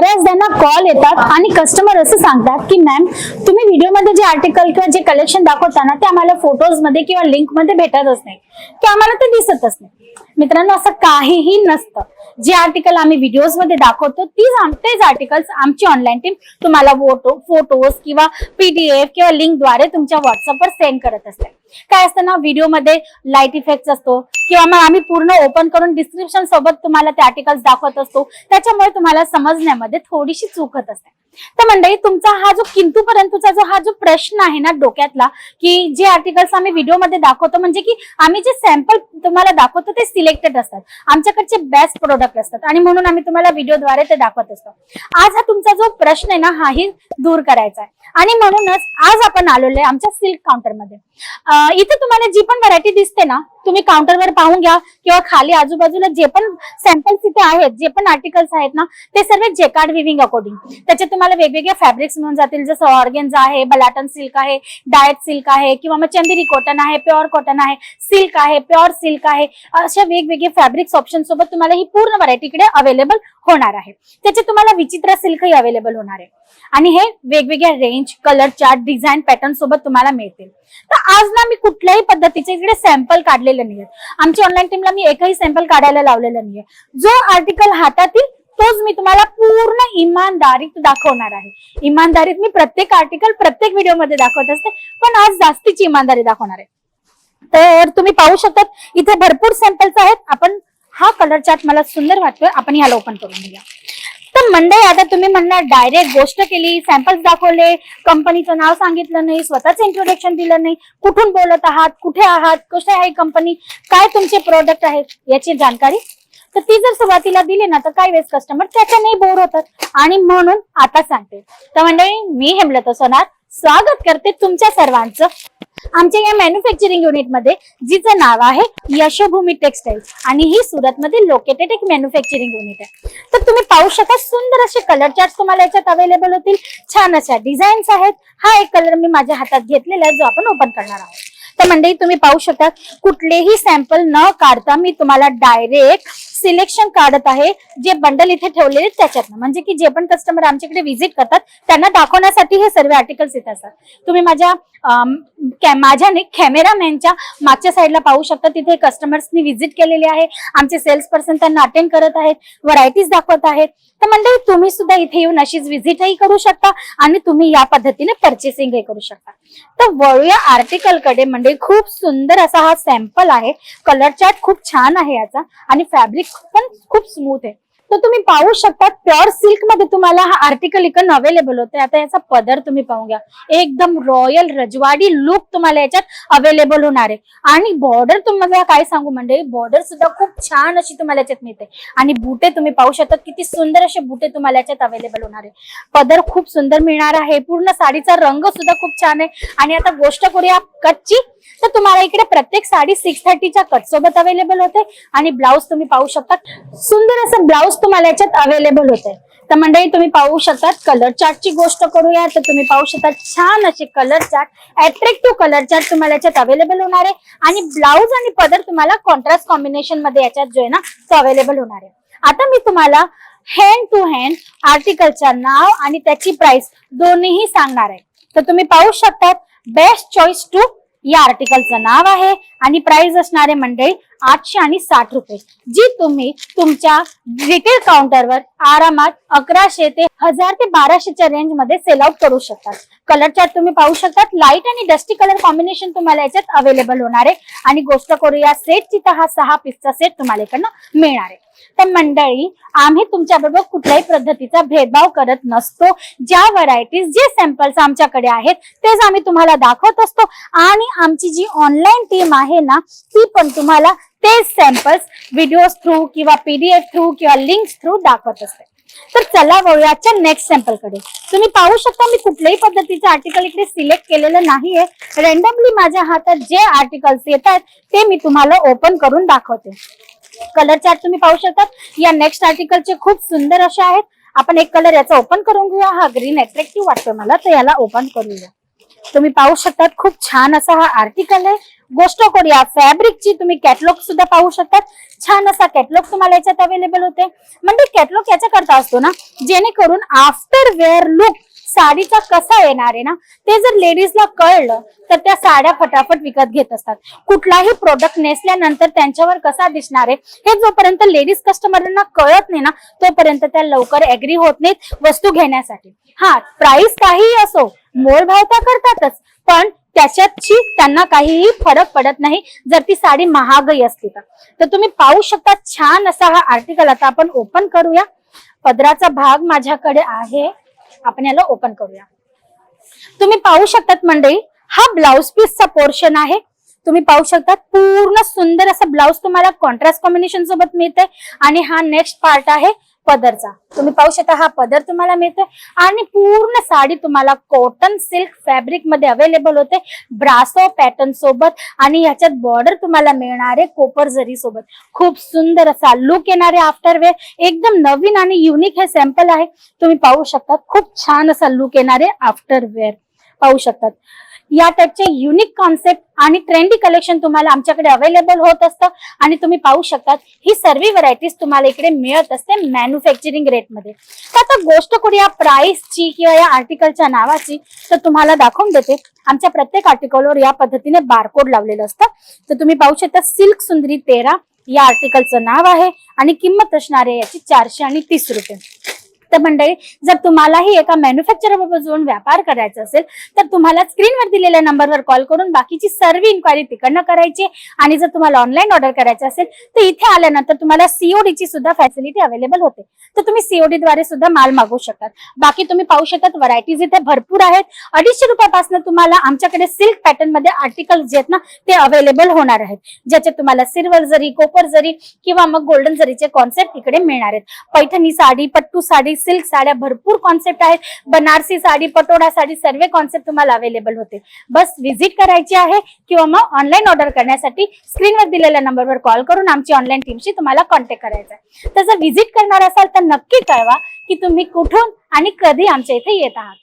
बऱ्याचदा ना कॉल येतात आणि कस्टमर असं सांगतात की मॅम तुम्ही व्हिडिओमध्ये जे आर्टिकल किंवा जे कलेक्शन दाखवता ना ते आम्हाला फोटोजमध्ये किंवा लिंकमध्ये भेटतच नाही. की आम्हाला ते दिसतच नाही. मित्रांनो असं काहीही नसतं. जे आर्टिकल आम्ही व्हिडिओजमध्ये दाखवतो तीच आम- तेच आर्टिकल्स आमची ऑनलाईन टीम तुम्हाला फोटो फोटोज किंवा पीडीएफ किंवा लिंकद्वारे तुमच्या व्हॉट्सअपवर सेंड करत असते. काय असतं ना व्हिडिओमध्ये लाइट इफेक्ट असतो किंवा मग आम्ही पूर्ण ओपन करून डिस्क्रिप्शन सोबत तुम्हाला ते आर्टिकल्स दाखवत असतो. त्याच्यामुळे तुम्हाला समजण्यामध्ये मध्ये थोडीशी चूकत असते तर मंडळी तुमचा हा जो किंतु परंतुचा जो हा जो प्रश्न आहे ना डोक्यातला की जे आर्टिकल्स आम्ही व्हिडिओमध्ये दाखवतो म्हणजे की आम्ही जे सॅम्पल तुम्हाला दाखवतो ते सिलेक्टेड असतात. आमच्याकडचे बेस्ट प्रोडक्ट असतात. आणि म्हणून आम्ही तुम्हाला व्हिडिओद्वारे ते दाखवत असतो. आज हा तुमचा जो प्रश्न आहे ना हाही दूर करायचा आहे. आणि म्हणूनच आज आपण आलेलो आहे आमच्या सिल्क काउंटरमध्ये इथे तुम्हाला जी पण व्हरायटी दिसते ना तुम्ही काउंटरवर पाहून घ्या किंवा खाली आजूबाजूला जे पण सॅम्पल्स इथे आहेत जे पण आर्टिकल्स आहेत ना ते सर्व जेकार्ड विविंग अकॉर्डिंग त्याच्यात तुम्हाला वेगवेगळे फॅब्रिक्स मिळून जातील. जसं ऑर्गेन्झा आहे बलाटन सिल्क आहे डायट सिल्क आहे किंवा मग चंदेरी कॉटन आहे प्युअर कॉटन आहे सिल्क आहे प्युअर सिल्क आहे. अशा वेगवेगळे फॅब्रिक्स ऑप्शन सोबत तुम्हाला ही पूर्ण व्हरायटी इकडे अवेलेबल होणार आहे. त्याचे तुम्हाला विचित्र सिल्कही अवेलेबल होणार आहे. आणि हे वेगवेगळ्या range colour chart design pattern सोबत तुम्हाला मिळतील. तर आज ना मी कुठल्याही पद्धतीचे इकडे सॅम्पल काढलेले नाहीये आमच्या ऑनलाईन टीमला मी एकही सॅम्पल काढायला लावलेलं नाहीये. जो आर्टिकल हातातील तोच मी तुम्हाला पूर्ण इमानदारीत दाखवणार आहे. इमानदारीत मी प्रत्येक आर्टिकल प्रत्येक व्हिडिओमध्ये दाखवत असते पण आज जास्तीची इमानदारी दाखवणार आहे. तर तुम्ही पाहू शकतात इथे भरपूर सॅम्पल्स आहेत. आपण हा कलर चार्ट मला सुंदर वाटतोय. आपण याला ओपन करून घेऊया तर मंडई आता तुम्ही म्हणणार डायरेक्ट गोष्ट केली सॅम्पल्स दाखवले कंपनीचं नाव सांगितलं नाही स्वतःच इंट्रोडक्शन दिलं नाही कुठून बोलत आहात कुठे आहात कसे आहे कंपनी काय तुमचे प्रोडक्ट आहेत याची जानकारी तर ती जर सुरुवातीला दिली ना तर काही वेळेस कस्टमर त्याच्याने बोर होतात. आणि म्हणून आता सांगते. तर मंडळी मी हेमलता सोनार स्वागत करते तुमच्या सर्वांचं आमच्या या मॅन्युफॅक्चरिंग युनिटमध्ये जिचं नाव आहे यशोभूमी टेक्सटाईल आणि ही सुरतमध्ये लोकेटेड एक मॅन्युफॅक्चरिंग युनिट आहे. तर तुम्ही पाहू शकता सुंदर असे कलर चार्ट तुम्हाला याच्यात अवेलेबल होतील. छान अशा डिझाईन्स आहेत. हा एक कलर मी माझ्या हातात घेतलेला आहे जो आपण ओपन करणार आहोत. तर मंडळी तुम्ही पाहू शकता कुठलेही सॅम्पल न काढता मी तुम्हाला डायरेक्ट सिलेक्शन काढत आहे जे बंडल इथे ठेवलेले त्याच्यातनं. म्हणजे की जे पण कस्टमर आमच्याकडे व्हिजिट करतात त्यांना दाखवण्यासाठी हे सर्व आर्टिकल्स येत असतात. तुम्ही माझ्या माझ्या कॅमेरामॅनच्या मागच्या साईडला पाहू शकता तिथे कस्टमर्सनी व्हिजिट केलेली आहे. आमचे सेल्स पर्सन त्यांना अटेंड करत आहेत व्हरायटीज दाखवत आहेत. तर मंडळी तुम्ही सुद्धा इथे येऊन अशीच व्हिजिटही करू शकता आणि तुम्ही या पद्धतीने पर्चेसिंगही करू शकता. तर वळूया आर्टिकलकडे. म्हणजे खूप सुंदर असा हा सॅम्पल आहे. कलर चार्ट खूप छान आहे याचा. आणि फॅब्रिक पण खूप स्मूथ आहे. तर तुम्ही पाहू शकता प्युअर सिल्कमध्ये तुम्हाला हा आर्टिकल इकडून अवेलेबल होते आता याचा पदर तुम्ही पाहून घ्या. एकदम रॉयल रजवाडी लुक तुम्हाला याच्यात अवेलेबल होणार आहे. आणि बॉर्डर तुम्हाला काय सांगू म्हणजे बॉर्डर सुद्धा खूप छान अशी तुम्हाला याच्यात मिळते. आणि बुटे तुम्ही पाहू शकता किती सुंदर असे बुटे तुम्हाला याच्यात अवेलेबल होणार आहे. पदर खूप सुंदर मिळणार आहे. पूर्ण साडीचा रंग सुद्धा खूप छान आहे. आणि आता गोष्ट करूया कटची. तर तुम्हाला इकडे प्रत्येक साडी सिक्स थर्टीच्या कट सोबत अवेलेबल होते. आणि ब्लाऊज तुम्ही पाहू शकता सुंदर असं ब्लाऊज तुम्हाला याच्यात अवेलेबल होते तर मंडळी तुम्ही पाहू शकतात कलर चार्टची गोष्ट करूया. तर तुम्ही पाहू शकता छान असे colour chart attractive colour chart तुम्हाला याच्यात अवेलेबल होणार आहे. आणि ब्लाऊज आणि पदर तुम्हाला कॉन्ट्रास्ट कॉम्बिनेशनमध्ये याच्यात जो आहे ना तो अवेलेबल होणार आहे. आता मी तुम्हाला हँड टू हँड आर्टिकलचं नाव आणि त्याची प्राइस दोन्हीही सांगणार आहे. तर तुम्ही पाहू शकतात बेस्ट चॉईस टू या आर्टिकलचं नाव आहे आणि प्राइस असणारे मंडळी आठशे आणि साठ रुपये. जी तुम्ही तुमच्या रिटेल काउंटरवर आरामात अकराशे ते हजार ते बाराशेच्या रेंजमध्ये सेल आउट करू शकतात. कलर चार्ट तुम्ही पाहू शकतात. लाइट आणि डस्टी कलर कॉम्बिनेशन तुम्हाला याच्यात अवेलेबल होणार आहे. आणि गोष्ट करूया सेटची तर हा सहा पीसचा सेट तुम्हाला इकडनं मिळणार आहे. तर मंडळी आम्ही तुमच्या बरोबर कुठल्याही पद्धतीचा भेदभाव करत नसतो. ज्या व्हरायटीज जे सॅम्पल्स आमच्याकडे आहेत तेच आम्ही तुम्हाला दाखवत असतो. आणि आमची जी ऑनलाईन टीम आहे ना ती पण तुम्हाला तेच सॅम्पल्स व्हिडिओज थ्रू किंवा पीडीएफ थ्रू किंवा लिंक्स थ्रू दाखवत असते. तर चला वळूयाच्या नेक्स्ट सॅम्पलकडे. तुम्ही पाहू शकता मी कुठल्याही पद्धतीचं आर्टिकल इकडे सिलेक्ट केलेलं नाहीये. रेंडमली माझ्या हातात जे आर्टिकल्स येत आहेत ते मी तुम्हाला ओपन करून दाखवते. कलर चार्ट तुम्ही पाहू शकता या नेक्स्ट आर्टिकलचे खूप सुंदर असे आहेत. आपण एक कलर याचा ओपन करून घेऊया. हा ग्रीन अट्रॅक्टिव्ह वाटतो मला तर याला ओपन करूया. तुम्ही पाहू शकतात खूप छान असा हा आर्टिकल आहे. गोष्ट करूया. फॅब्रिकची तुम्ही कॅटलॉग सुद्धा पाहू शकतात. छान असा कॅटलॉग तुम्हाला याच्यात अवेलेबल होते. म्हणजे कॅटलॉग याच्या करता असतो ना जेणेकरून आफ्टर वेअर लुक साडीचा कसा येणार आहे ना ते जर लेडीजला कळलं तर त्या साड्या फटाफट विकत घेत असतात. कुठलाही प्रोडक्ट नेसल्यानंतर त्यांच्यावर कसा दिसणार आहे हे जोपर्यंत लेडीज कस्टमरना कळत नाही ना तोपर्यंत त्या लवकर ऍग्री होत नाहीत वस्तू घेण्यासाठी. हा प्राइस काहीही असो मोल भाव त्या करतातच पण त्याच्याची त्यांना काहीही फरक पडत नाही जर ती साडी महागही असली तर. तर तुम्ही पाहू शकता छान असा हा आर्टिकल आता आपण ओपन करूया. पदराचा भाग माझ्याकडे आहे. आपण याला ओपन करूया. तुम्ही पाहू शकतात मंडळी हा ब्लाउज पीसचा पोर्शन आहे. तुम्ही पाहू शकता पूर्ण सुंदर असा ब्लाउज तुम्हाला कॉन्ट्रास्ट कॉम्बिनेशन सोबत मिळतंय. आणि हा नेक्स्ट पार्ट आहे. पदरचा. तुम्ही पाहू शकता हा पदर तुम्हाला मिळतोय आणि पूर्ण साडी तुम्हाला कॉटन सिल्क फॅब्रिकमध्ये अवेलेबल होते. ब्रासो पॅटर्न सोबत आणि ह्याच्यात बॉर्डर तुम्हाला मिळणार आहे कोपर जरी सोबत. खूप सुंदर असा लुक येणारे आफ्टर वेअर एकदम नवीन आणि युनिक हे सॅम्पल आहे. तुम्ही पाहू शकता खूप छान असा लुक येणारे आफ्टर वेअर पाहू शकतात या टाईपचे युनिक कॉन्सेप्ट आणि ट्रेंडी कलेक्शन तुम्हाला आमच्याकडे अवेलेबल होत असतं. आणि तुम्ही पाहू शकतात ही सर्व व्हरायटीज तुम्हाला इकडे मिळत असते मॅन्युफॅक्चरिंग रेटमध्ये तर आता गोष्ट करूया प्राइसची किंवा या आर्टिकलच्या नावाची. तर तुम्हाला दाखवून देते आमच्या प्रत्येक आर्टिकलवर या पद्धतीने बारकोड लावलेलं असतं. तर तुम्ही पाहू शकता सिल्क सुंदरी तेरा या आर्टिकलचं नाव आहे आणि किंमत असणार आहे याची चारशे आणि तीस रुपये. तर मंडळी जर तुम्हालाही एका मॅन्युफॅक्चर जाऊन व्यापार करायचा असेल तर तुम्हाला स्क्रीनवर दिलेल्या नंबरवर कॉल करून बाकीची सर्व इन्क्वायरी तिकडनं करायची आणि जर तुम्हाला ऑनलाईन ऑर्डर करायचं असेल तर इथे आल्यानंतर तुम्हाला सीओडी ची सुद्धा फॅसिलिटी अवेलेबल होते. तर तुम्ही सीओडी द्वारे सुद्धा माल मागवू शकतात. बाकी तुम्ही पाहू शकतात व्हरायटीज इथे भरपूर आहेत. अडीचशे रुपयापासून तुम्हाला आमच्याकडे सिल्क पॅटर्नमध्ये आर्टिकल जे आहेत ना ते अवेलेबल होणार आहेत. ज्याचे तुम्हाला सिल्वर जरी कोपर जरी किंवा मग गोल्डन जरीचे कॉन्सेप्ट इकडे मिळणार आहेत. पैठणी साडी पट्टू साडी सिल्क साड्या भरपूर कॉन्सेप्ट आहेत. बनारसी साडी पटोडा साडी सर्व कॉन्सेप्ट तुम्हाला अवेलेबल होते. बस व्हिजिट करायची आहे किंवा मग ऑनलाईन ऑर्डर करण्यासाठी स्क्रीनवर दिलेल्या नंबरवर कॉल करून आमची ऑनलाईन टीमशी तुम्हाला कॉन्टॅक्ट करायचा आहे. तर जर व्हिजिट करणार असाल तर नक्की कळवा की तुम्ही कुठून आणि कधी आमच्या इथे येत आहात.